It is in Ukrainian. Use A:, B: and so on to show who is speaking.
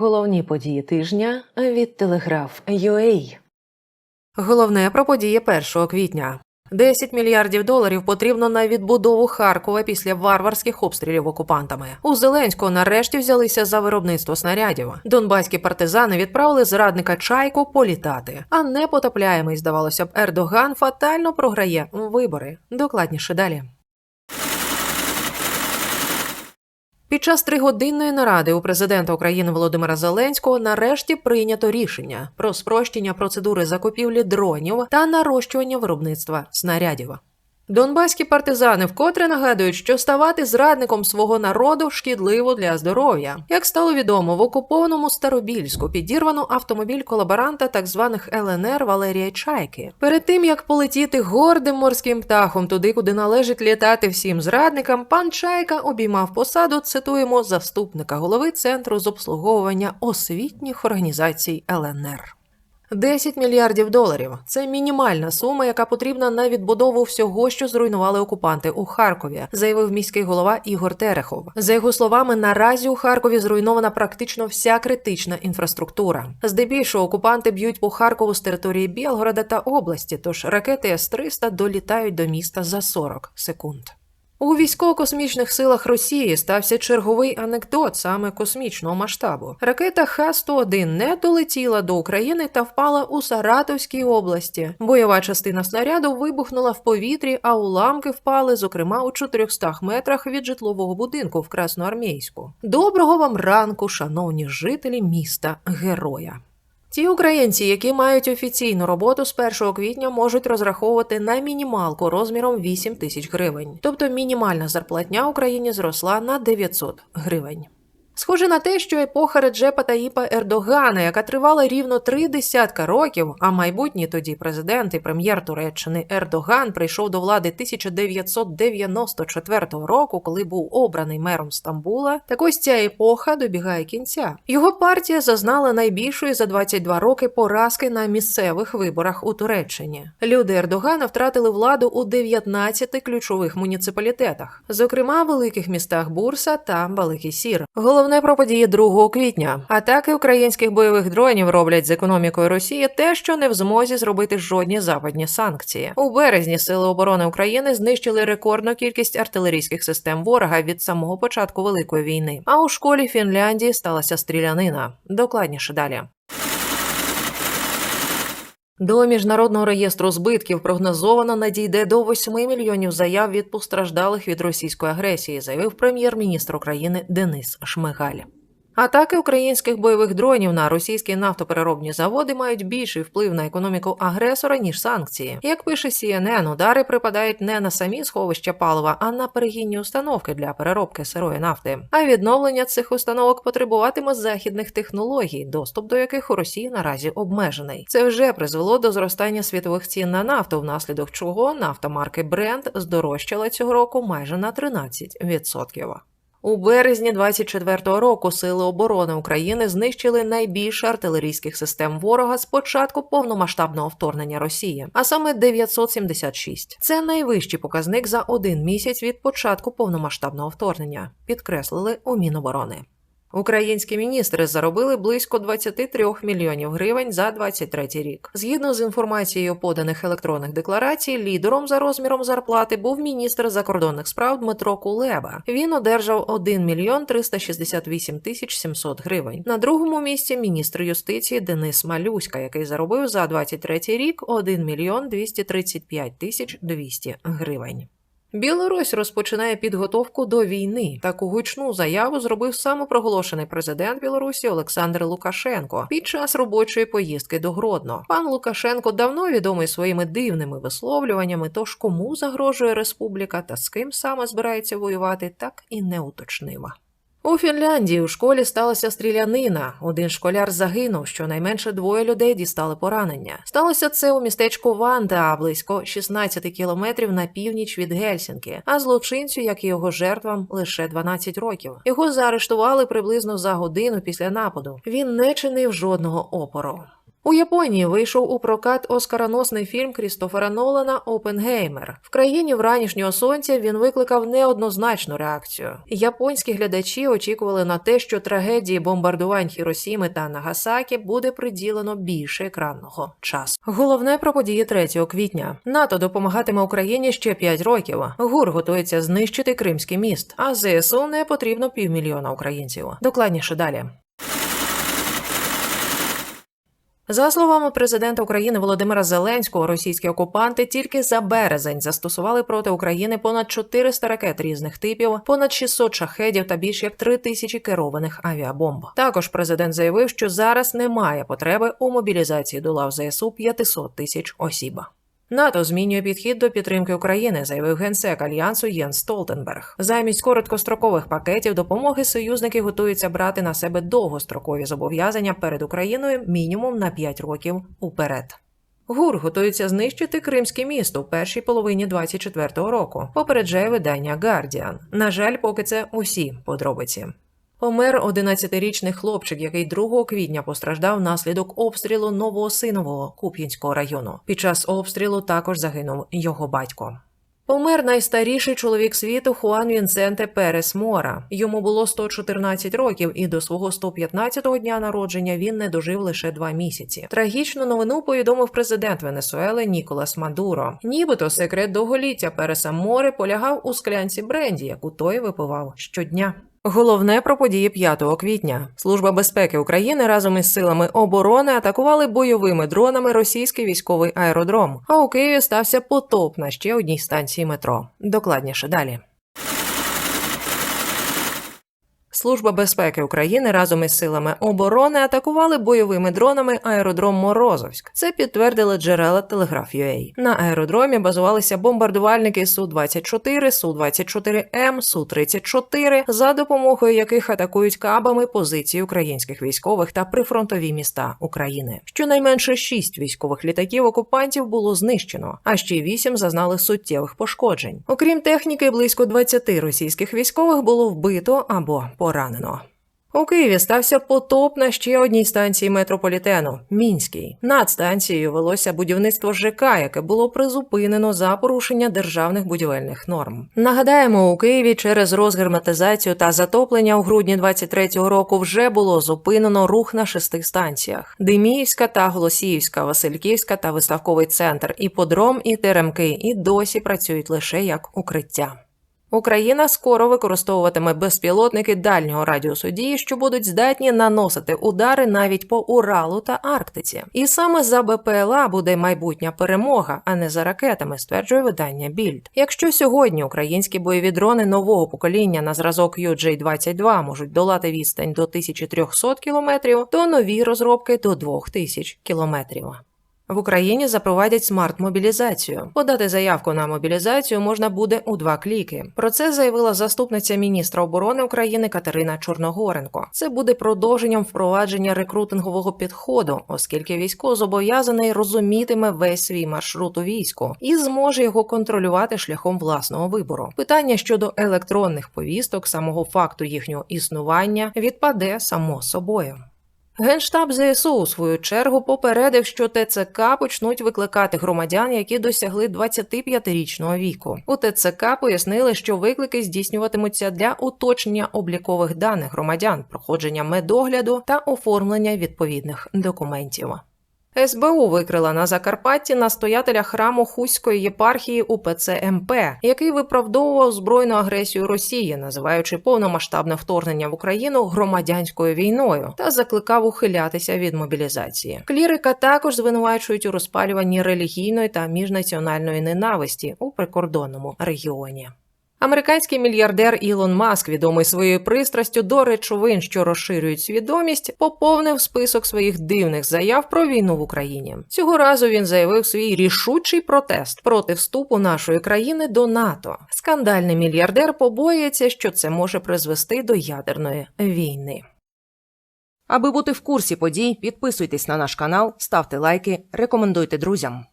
A: Головні події тижня від Телеграф UA.
B: Головне про події 1 квітня. 10 мільярдів доларів потрібно на відбудову Харкова після варварських обстрілів окупантами. У Зеленського нарешті взялися за виробництво снарядів. Донбаські партизани відправили зрадника чайку політати. А непотопляємий, здавалося б, Ердоган фатально програє вибори. Докладніше далі. Під час тригодинної наради у президента України Володимира Зеленського нарешті прийнято рішення про спрощення процедури закупівлі дронів та нарощування виробництва снарядів. Донбаські партизани вкотре нагадують, що ставати зрадником свого народу шкідливо для здоров'я. Як стало відомо, в окупованому Старобільську підірвано автомобіль колаборанта так званих ЛНР Валерія Чайки. Перед тим як полетіти гордим морським птахом туди, куди належить літати всім зрадникам, пан Чайка обіймав посаду, цитуємо, заступника голови центру з обслуговування освітніх організацій ЛНР. 10 мільярдів доларів це мінімальна сума, яка потрібна на відбудову всього, що зруйнували окупанти у Харкові, заявив міський голова Ігор Терехов. За його словами, наразі у Харкові зруйнована практично вся критична інфраструктура. Здебільшого окупанти б'ють по Харкову з території Білгорода та області, тож ракети С-300 долітають до міста за 40 секунд. У військово-космічних силах Росії стався черговий анекдот саме космічного масштабу. Ракета Х-101 не долетіла до України та впала у Саратовській області. Бойова частина снаряду вибухнула в повітрі, а уламки впали, зокрема, у 400 метрах від житлового будинку в Красноармійську. Доброго вам ранку, шановні жителі міста Героя. Ті українці, які мають офіційну роботу з 1 квітня, можуть розраховувати на мінімалку розміром 8 тисяч гривень. Тобто мінімальна зарплатня Україні зросла на 900 гривень. Схоже на те, що епоха Реджепа Таїпа Ердогана, яка тривала рівно три десятка років, а майбутній тоді президент і прем'єр Туреччини Ердоган прийшов до влади 1994 року, коли був обраний мером Стамбула. Так ось ця епоха добігає кінця. Його партія зазнала найбільшої за 22 роки поразки на місцевих виборах у Туреччині. Люди Ердогана втратили владу у 19 ключових муніципалітетах, зокрема великих містах Бурса та Баликісір. Головне про події 2 квітня. Атаки українських бойових дронів роблять з економікою Росії те, що не в змозі зробити жодні западні санкції. У березні сили оборони України знищили рекордну кількість артилерійських систем ворога від самого початку великої війни. А у школі Фінляндії сталася стрілянина. Докладніше далі. До міжнародного реєстру збитків прогнозовано надійде до 8 мільйонів заяв від постраждалих від російської агресії, заявив прем'єр-міністр України Денис Шмигаль. Атаки українських бойових дронів на російські нафтопереробні заводи мають більший вплив на економіку агресора ніж санкції. Як пише CNN, удари припадають не на самі сховища палива, а на перегінні установки для переробки сирої нафти. А відновлення цих установок потребуватиме західних технологій, доступ до яких у Росії наразі обмежений. Це вже призвело до зростання світових цін на нафту, внаслідок чого нафта марки Brent здорожчала цього року майже на 13%. У березні 24-го року Сили оборони України знищили найбільше артилерійських систем ворога з початку повномасштабного вторгнення Росії, а саме 976. Це найвищий показник за один місяць від початку повномасштабного вторгнення, підкреслили у Міноборони. Українські міністри заробили близько 23 мільйонів гривень за 23 рік. Згідно з інформацією поданих електронних декларацій, лідером за розміром зарплати був міністр закордонних справ Дмитро Кулеба. Він одержав 1 мільйон 368 тисяч 700 гривень. На другому місці міністр юстиції Денис Малюська, який заробив за 23 рік 1 мільйон 235 тисяч 200 гривень. Білорусь розпочинає підготовку до війни. Таку гучну заяву зробив самопроголошений президент Білорусі Олександр Лукашенко під час робочої поїздки до Гродно. Пан Лукашенко давно відомий своїми дивними висловлюваннями. Тож кому загрожує республіка та з ким саме збирається воювати, так і не уточнила. У Фінляндії у школі сталася стрілянина. Один школяр загинув, щонайменше двоє людей дістали поранення. Сталося це у містечку Ванда, близько 16 кілометрів на північ від Гельсінки. А злочинцю, як і його жертвам, лише 12 років. Його заарештували приблизно за годину після нападу. Він не чинив жодного опору. У Японії вийшов у прокат оскароносний фільм Крістофера Нолана Опенгеймер. В країні вранішнього сонця він викликав неоднозначну реакцію. Японські глядачі очікували на те, що трагедії бомбардувань Хіросіми та Нагасакі буде приділено більше екранного часу. Головне про події 3 квітня. НАТО допомагатиме Україні ще 5 років. ГУР готується знищити Кримський міст, а ЗСУ не потрібно півмільйона українців. Докладніше далі. За словами президента України Володимира Зеленського, російські окупанти тільки за березень застосували проти України понад 400 ракет різних типів, понад 600 шахедів та більш як 3 тисячі керованих авіабомб. Також президент заявив, що зараз немає потреби у мобілізації до лав ЗСУ 500 тисяч осіб. НАТО змінює підхід до підтримки України, заявив генсек альянсу Єн Столтенберг. Замість короткострокових пакетів допомоги союзники готуються брати на себе довгострокові зобов'язання перед Україною мінімум на 5 років уперед. ГУР готується знищити Кримське місто в першій половині 24-го року. Попереджає видання Guardian. На жаль, поки це усі подробиці. Помер 11-річний хлопчик, який 2 квітня постраждав внаслідок обстрілу Новоосинового Куп'янського району. Під час обстрілу також загинув його батько. Помер найстаріший чоловік світу Хуан Вінсенте Перес Мора. Йому було 114 років, і до свого 115-го дня народження він не дожив лише два місяці. Трагічну новину повідомив президент Венесуели Ніколас Мадуро. Нібито секрет довголіття Переса Море полягав у склянці бренді, яку той випивав щодня. Головне про події 5 квітня. Служба безпеки України разом із силами оборони атакували бойовими дронами російський військовий аеродром. А у Києві стався потоп на ще одній станції метро. Докладніше далі. Служба безпеки України разом із силами оборони атакували бойовими дронами аеродром Морозовськ. Це підтвердили джерела Телеграф.UA. На аеродромі базувалися бомбардувальники Су-24, Су-24М, Су-34, за допомогою яких атакують кабами позиції українських військових та прифронтові міста України. Щонайменше шість військових літаків окупантів було знищено, а ще вісім зазнали суттєвих пошкоджень. Окрім техніки, близько 20 російських військових було вбито або поранено. У Києві стався потоп на ще одній станції метрополітену Мінській. Над станцією велося будівництво ЖК, яке було призупинено за порушення державних будівельних норм. Нагадаємо, у Києві через розгерметизацію та затоплення у грудні 23-го року вже було зупинено рух на шести станціях: Деміївська та Голосіївська, Васильківська та виставковий центр, іподром і теремки і досі працюють лише як укриття. Україна скоро використовуватиме безпілотники дальнього радіусу дії, що будуть здатні наносити удари навіть по Уралу та Арктиці. І саме за БПЛА буде майбутня перемога, а не за ракетами, стверджує видання Більд. Якщо сьогодні українські бойові дрони нового покоління на зразок UJ-22 можуть долати відстань до 1300 кілометрів, то нові розробки до 2000 кілометрів. В Україні запровадять смарт-мобілізацію. Подати заявку на мобілізацію можна буде у два кліки. Про це заявила заступниця міністра оборони України Катерина Чорногоренко. Це буде продовженням впровадження рекрутингового підходу, оскільки військовозобов'язаний розумітиме весь свій маршрут у війську і зможе його контролювати шляхом власного вибору. Питання щодо електронних повісток, самого факту їхнього існування відпаде само собою. Генштаб ЗСУ у свою чергу попередив, що ТЦК почнуть викликати громадян, які досягли 25-річного віку. У ТЦК пояснили, що виклики здійснюватимуться для уточнення облікових даних громадян, проходження медогляду та оформлення відповідних документів. СБУ викрила на Закарпатті настоятеля храму Хуської єпархії УПЦ МП, який виправдовував збройну агресію Росії, називаючи повномасштабне вторгнення в Україну громадянською війною, та закликав ухилятися від мобілізації. Клірика також звинувачують у розпалюванні релігійної та міжнаціональної ненависті у прикордонному регіоні. Американський мільярдер Ілон Маск, відомий своєю пристрастю до речовин, що розширюють свідомість, поповнив список своїх дивних заяв про війну в Україні. Цього разу він заявив свій рішучий протест проти вступу нашої країни до НАТО. Скандальний мільярдер побоюється, що це може призвести до ядерної війни. Аби бути в курсі подій, підписуйтесь на наш канал, ставте лайки, рекомендуйте друзям.